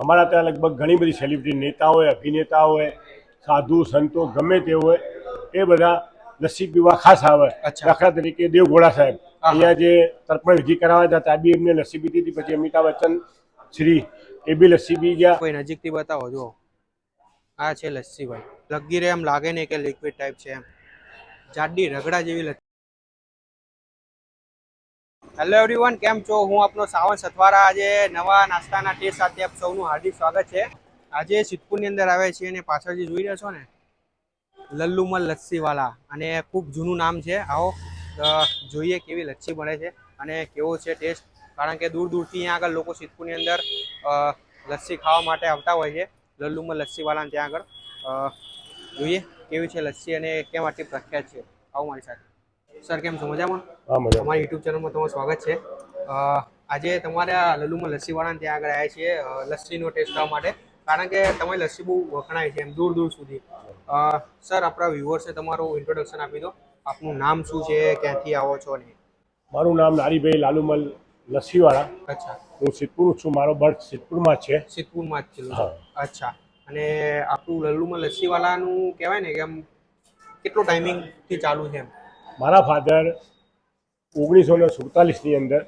અમારા ત્યાં લગભગ ઘણી બધી સેલિબ્રિટી નેતા હોય અભિનેતા હોય સાધુ સંતો ગમે તે હોય એ બધા લસ્સી પીવા ખાસ આવે. દાખલા તરીકે દેવઘોડા સાહેબ. અહીંયા જે તર્પણ વિધિ કરાવ્યા હતા ત્યાં બી એમને લસ્સી પીધી હતી. પછી અમિતાભ બચ્ચન શ્રી એ બી લસ્સી પી ગયા. કોઈ નજીકથી બતાવો જો આ છે લસ્સી ભાઈ લગી રહે એમ લાગે નહીં કે લિક્વિડ ટાઈપ છે એમ. જાડી રગડા જેવી લસ્સી. હેલો એવરીવન કેમ છો? હું આપનો સાવન સથવારા. આજે નવા નાસ્તાના ટેસ્ટ સાથે આપ સૌનું હાર્દિક સ્વાગત છે. આજે સિદ્ધપુરની અંદર આવે છે અને પાછળ જે જોઈ રહ્યા છો ને, લલ્લુમલ લસ્સીવાલા. અને ખૂબ જૂનું નામ છે. આવો જોઈએ કેવી લસ્સી બને છે અને કેવો છે ટેસ્ટ. કારણ કે દૂર દૂરથી અહીંયા આગળ લોકો સિદ્ધપુરની અંદર લસ્સી ખાવા માટે આવતા હોય છે. લલ્લુમલ લસ્સીવાલાને ત્યાં આગળ જોઈએ કેવી છે લસ્સી અને કેમ આટલી પ્રખ્યાત છે. આવો મારી સાથે. સર કેમ છો? મજામાં? અમારી યુટ્યુબ ચેનલમાં તમારું સ્વાગત છે. આજે તમારા લલ્લુમાં લસ્સીવાળાને ત્યાં આગળ આવ્યા છીએ લસ્સીનો ટેસ્ટ કરવા માટે. કારણ કે તમારી લસ્સી બહુ વખણાય છે એમ દૂર દૂર સુધી. સર આપણા વ્યુઅર્સને તમારું ઇન્ટ્રોડક્શન આપી દો. આપનું નામ શું છે ક્યાંથી આવો છો ને? મારું નામ નારીભાઈ લાલુમલ લસ્સીવાળા. અચ્છા. હું સિદ્ધપુર છું. મારો બર્થ સિદ્ધપુરમાં છે. સિદ્ધપુરમાં જ છે. અચ્છા. અને આપણું લલ્લુમાં લસ્સીવાલાનું કહેવાય ને કે આમ કેટલો ટાઈમિંગથી ચાલુ છે એમ? મારા ફાધર ઓગણીસો ને સુડતાલીસની અંદર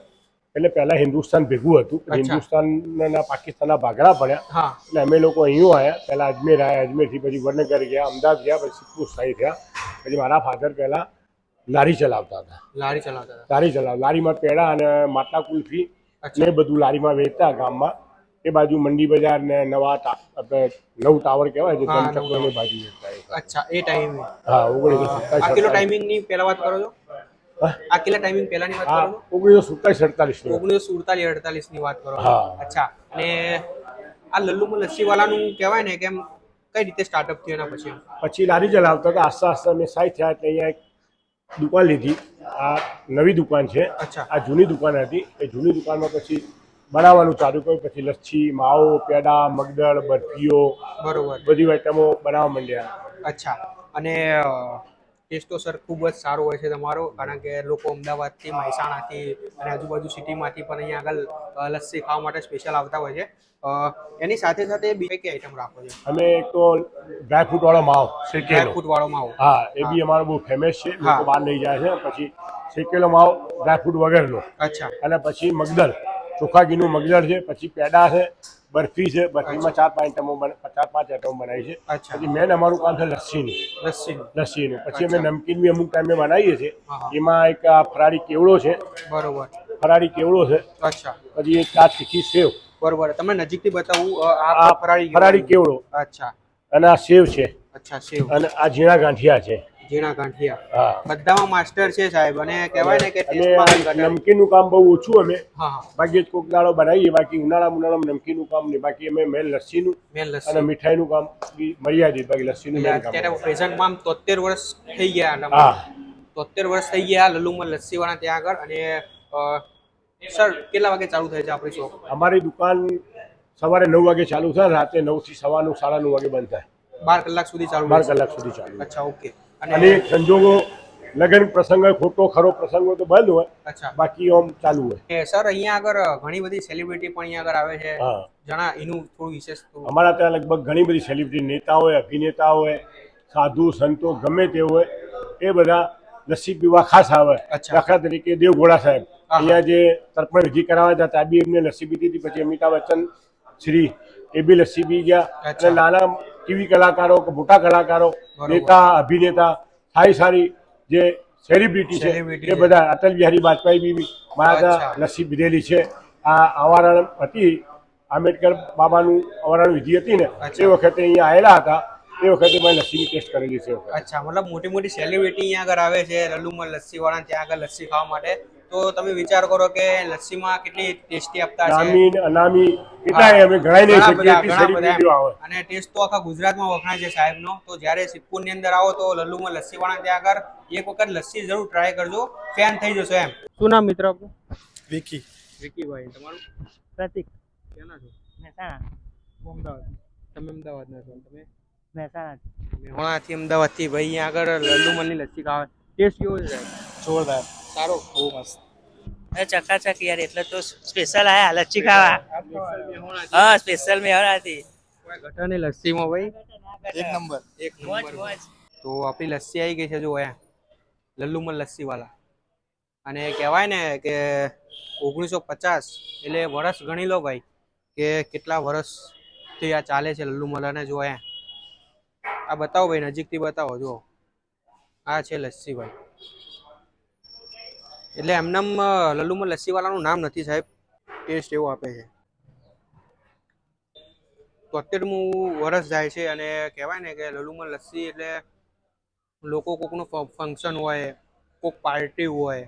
એટલે પહેલાં હિન્દુસ્તાન ભેગું હતું. હિન્દુસ્તાનના પાકિસ્તાનના ભાગરા ભણ્યા. હા. એટલે અમે લોકો અહીં આવ્યા પહેલાં અજમેર આવ્યા અજમેરથી પછી વડનગર ગયા અમદાવાદ ગયા પછી સિદ્ધપુર સ્થાયી થયા. પછી મારા ફાધર પહેલાં લારી ચલાવતા હતા. લારી ચલાવતા હતા. લારી ચલાવ લારીમાં પેડા અને માટલા કુલ્ફી એ બધું લારીમાં વેચતા ગામમાં. એ બાજુ મંડી બજાર ને નવા આપણે નવ ટાવર કહેવાય છે ધનચક્રની બાજુ અચ્છા એ ટાઈમે. હા ઓગણીસો આ સત્તાવીસ કેટલો ટાઈમિંગની પહેલા વાત કરો છો? આ કેટલા ટાઈમિંગ પહેલાની વાત કરો ઓગણીસો સત્તાવીસ અડતાલીસ ઓગણીસો સુડતાલીસ અડતાલીસની વાત કરો. અચ્છા અને આ લલ્લુમાં લસ્સી વાળાનું કહેવાય ને કે એમ કઈ રીતે સ્ટાર્ટઅપ થયું એના પછી? પછી લારી ચલાવતા હતા આસ્તે આસ્તે અમે સાઈ થયા એટલે અહીંયા એક દુકાન લીધી. આ નવી દુકાન છે. અચ્છા. આ જૂની દુકાન હતી. એ જૂની દુકાનમાં પછી બનાવવાનું ચાલુ કર્યું પછી લચ્છી માવો પેડા મગદળ બરફીઓ બરોબર. બધી આઈટમો બનાવવા માંડ્યા. અચ્છા. અને ટેસ્ટ તો સર ખૂબ જ સારો હોય છે તમારો કારણ કે લોકો અમદાવાદથી મહેસાણાથી અને આજુબાજુ સિટીમાંથી પણ અહીંયા આગળ લસ્સી ખાવા માટે સ્પેશિયલ આવતા હોય છે. એની સાથે સાથે બીજી કઈ આઈટમ રાખો છો? અમે એક તો ડ્રાયફ્રૂટ વાળો માવો શેકેલો. ફ્રૂટ વાળો માવો. હા એ બી અમારો બહુ ફેમસ છે. લોકો બહાર લઈ જાય છે પછી શેકેલો માવો ડ્રાયફ્રૂટ વગરનો. અચ્છા. અને પછી મગદળ. ચોખા ઘીનું મગદળ છે પછી પેડા છે બરફી છે બરફીમાં ચાર પાંચ આઈટમો ચાર પાંચ આઈટમો બનાવી છે. પછી મેન અમારું કામ છે લસ્સીનું. લસ્સીનું. લસ્સીનું. પછી અમે નમકીન બી અમુક ટાઈમે બનાવીએ છીએ. એમાં એક આ ફરાળી કેવડો છે. બરોબર. ફરાળી કેવડો છે. અચ્છા. પછી એક ચાર તીખી સેવ. બરોબર. તમે નજીકથી બતાવું આ આ ફરાળી ફરાળી કેવડો. અચ્છા. અને આ સેવ છે. અચ્છા સેવ. અને આ ઝીણા ગાંઠિયા છે. ઝીણા ગાંઠિયા. બધામાં માસ્ટર છે સાહેબ અને કહેવાય ને કે નમકીનું કામ બહુ ઓછું અમે. હા બાકી કોક દાડો બનાવીએ બાકી ઉનાળા ઉનાળામાં નમકીનું કામ નહીં. બાકી અમે મેન લસ્સીનું અને મીઠાઈનું કામ મર્યાદિત બાકી લસ્સીનું અત્યારે પ્રેઝન્ટમાં તોતેર વર્ષ થઈ ગયા હા. તોતેર વર્ષ થઈ ગયા લલુમાં લસ્સી વાળા ત્યાં આગળ અને સર કેટલા વાગે ચાલુ થાય છે આપણી શોપ અમારી દુકાન સવારે નવ વાગે ચાલુ થાય રાતે નવથી સવારનું સાડા નવ વાગે બંધ થાય. બાર કલાક સુધી ચાલુ બાર કલાક સુધી ચાલુ અચ્છા ઓકે. અને સંજોગો લગ્ન પ્રસંગ હોય ખોટો ખરો પ્રસંગ હોય તો બંધ હોય. અચ્છા. બાકી આમ ચાલુ હોય. સર અહીંયા આગળ ઘણી બધી સેલિબ્રિટી પણ અહીંયા આગળ આવે છે. જણા એનું થોડું વિશેષ અમારા ત્યાં લગભગ ઘણી બધી સેલિબ્રિટી નેતા હોય અભિનેતા હોય સાધુ સંતો ગમે તે હોય એ બધા લસ્સી પીવા ખાસ આવે. અચ્છા. દાખલા તરીકે દેવઘોડા સાહેબ. અહીંયા જે તર્પણ વિધિ કરાવ્યા હતા ત્યાં બી એમને લસ્સી પીધી હતી પછી અમિતાભ બચ્ચન શ્રી એ બી લસ્સી પી ગયા. અને નાના ટીવી કલાકારો કે મોટા કલાકારો નેતા અભિનેતા સારી સારી જે સેલિબ્રિટી છે એ બધા અટલ બિહારી વાજપેયી બી મારા ત્યાં લસ્સી પીધેલી છે. આ અવારણ હતી આંબેડકર બાબાનું અવારણ વિધિ હતી ને. એ વખતે અહીંયા આવેલા હતા. એ વખતે મેં લસ્સીની ટેસ્ટ કરેલી છે અચ્છા મતલબ મોટી મોટી સેલિબ્રિટી અહીંયા આગળ આવે છે રલુમાં લસ્સી વાળા ત્યાં આગળ લસ્સી ખાવા માટે. તો તમે વિચાર કરો કે લસ્સીમાં કેટલી ટેસ્ટી આપતા છે? નામી અનામી કેટલા અમે ગણાય નહીં શકીએ એટલી ઘણા બધા આવે. અને ટેસ્ટ તો આખા ગુજરાતમાં વખણાય છે સાહેબનો. તો જ્યારે સિદ્ધપુરની અંદર આવો તો લલ્લુમાં લસ્સી વાળા ત્યાં આગળ એક વખત લસ્સી જરૂર ટ્રાય કરજો. ફેન થઈ જશો એમ. શું નામ મિત્ર આપનું? વિકી. વિકીભાઈ તમારું? પ્રતિક. ક્યાંના છો? મહેસાણા. અમદાવાદ. તમે અમદાવાદના છો તમે? મહેસાણા મેહોણાથી અમદાવાદથી ભાઈ અહીંયા આગળ લલ્લુમલની લસ્સી ખાવા. ટેસ્ટ કેવો છે જોરદાર. સારો બહુ મસ્ત. ચકાચક યાર એટલે તો સ્પેશિયલ આયા લચ્છી ખાવા. હા સ્પેશિયલ મેળ હતી. ગટરની લસ્સીમાં ભાઈ. એક નંબર. એક નંબર. તો આપણી લસ્સી આવી ગઈ છે જો અહીંયા. લલ્લુમલ લસ્સી વાળા અને કહેવાય ને કે ઓગણીસો પચાસ એટલે વર્ષ ગણી લો ભાઈ કે કેટલા વર્ષથી આ ચાલે છે લલ્લુમલ અને જો અહીંયા. આ બતાવો ભાઈ નજીકથી બતાવો જો આ છે લસ્સી ભાઈ. એટલે એમનામ લલ્લુમલ લસ્સીવાળાનું નામ નથી સાહેબ. ટેસ્ટ એવો આપે છે. તોતેરમું વર્ષ જાય છે અને કહેવાય ને કે લલ્લુમાં લસ્સી એટલે લોકો કોકનું ફંક્શન હોય, કોક પાર્ટી હોય,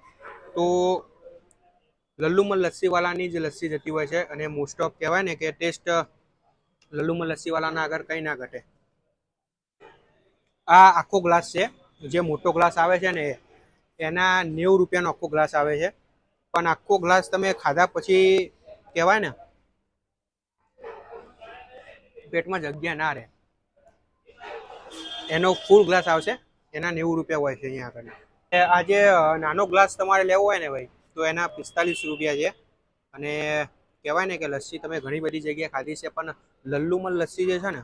તો લલ્લુમલ લસ્સીવાલાની જ લસ્સી જતી હોય છે અને મોસ્ટ ઓફ કહેવાય ને કે ટેસ્ટ લલ્લુમલ લસ્સીવાલાના આગળ કંઈ ના ઘટે. આ આખો ગ્લાસ છે, જે મોટો ગ્લાસ આવે છે ને એના નેવું રૂપિયાનો આખો ગ્લાસ આવે છે. પણ આખો ગ્લાસ તમે ખાધા પછી કહેવાય ને, પેટમાં જગ્યા ના રહે. એનો ફૂલ ગ્લાસ આવશે, એના નેવું રૂપિયા હોય છે અહીંયા આગળ આજે નાનો ગ્લાસ તમારે લેવો હોય ને ભાઈ, તો એના પિસ્તાલીસ રૂપિયા છે. અને કહેવાય ને કે લસ્સી તમે ઘણી બધી જગ્યાએ ખાધી છે, પણ લલ્લુમલ લસ્સી જે છે ને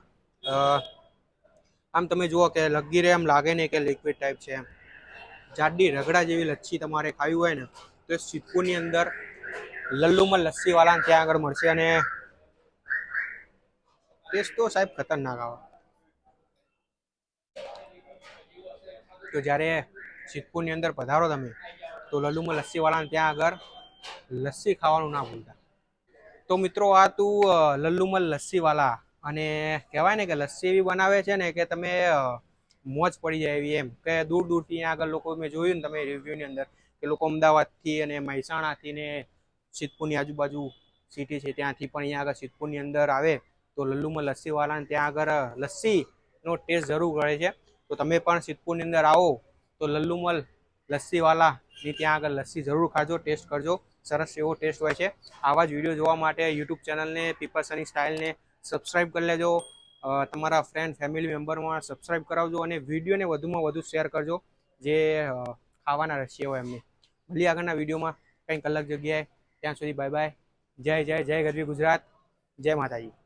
આમ તમે જુઓ કે લગી રહે એમ લાગે ને કે લિક્વિડ ટાઈપ છે એમ. જાડી રગડા જેવી લચ્છી તમારે ખાવી હોય ને, તો એ સિદ્ધપુરની અંદર લલ્લુમલ લસ્સીવાળાને ત્યાં આગળ મળશે અને ટેસ્ટ તો સાહેબ ખતરનાક આવે. તો જ્યારે સિદ્ધપુરની અંદર પધારો તમે, તો લલ્લુમાં લસ્સીવાળાને ત્યાં આગળ લસ્સી ખાવાનું ના ભૂલતા. તો મિત્રો આ તું લલ્લુમલ લસ્સીવાલા અને કહેવાય ને કે લસ્સી એવી બનાવે છે ને કે તમે મોજ પડી જાય એવી એમ. કે દૂર દૂરથી આગળ લોકો મેં જોયું ને તમે રિવ્યૂની અંદર, કે લોકો અમદાવાદથી અને મહેસાણાથી ને સિદ્ધપુરની આજુબાજુ સિટી છે, ત્યાંથી પણ અહીંયા આગળ સિદ્ધપુરની અંદર આવે, તો લલ્લુમાં લસ્સીવાળાને ત્યાં આગળ લસ્સીનો ટેસ્ટ જરૂર કરે છે. તો તમે પણ સિદ્ધપુરની અંદર આવો, તો લલ્લુમલ લસ્સીવાલાની ત્યાં આગળ લસ્સી જરૂર ખાજો ટેસ્ટ કરજો. સરસ એવો ટેસ્ટ હોય છે. આવા જ વીડિયો જોવા માટે યુટ્યુબ ચેનલને પીપલ સની સ્ટાઇલને સબસ્ક્રાઈબ કરી લેજો. તમારા ફ્રેન્ડ ફેમિલી મેમ્બરમાં સબસ્ક્રાઈબ કરાવજો અને વિડીયોને વધુમાં વધુ શેર કરજો. જે ખાવાના રશિયા હોય એમને. ભલે આગળના વિડીયોમાં કંઈક અલગ જગ્યાએ. ત્યાં સુધી બાય બાય જય જય જય ગરવી ગુજરાત. જય માતાજી.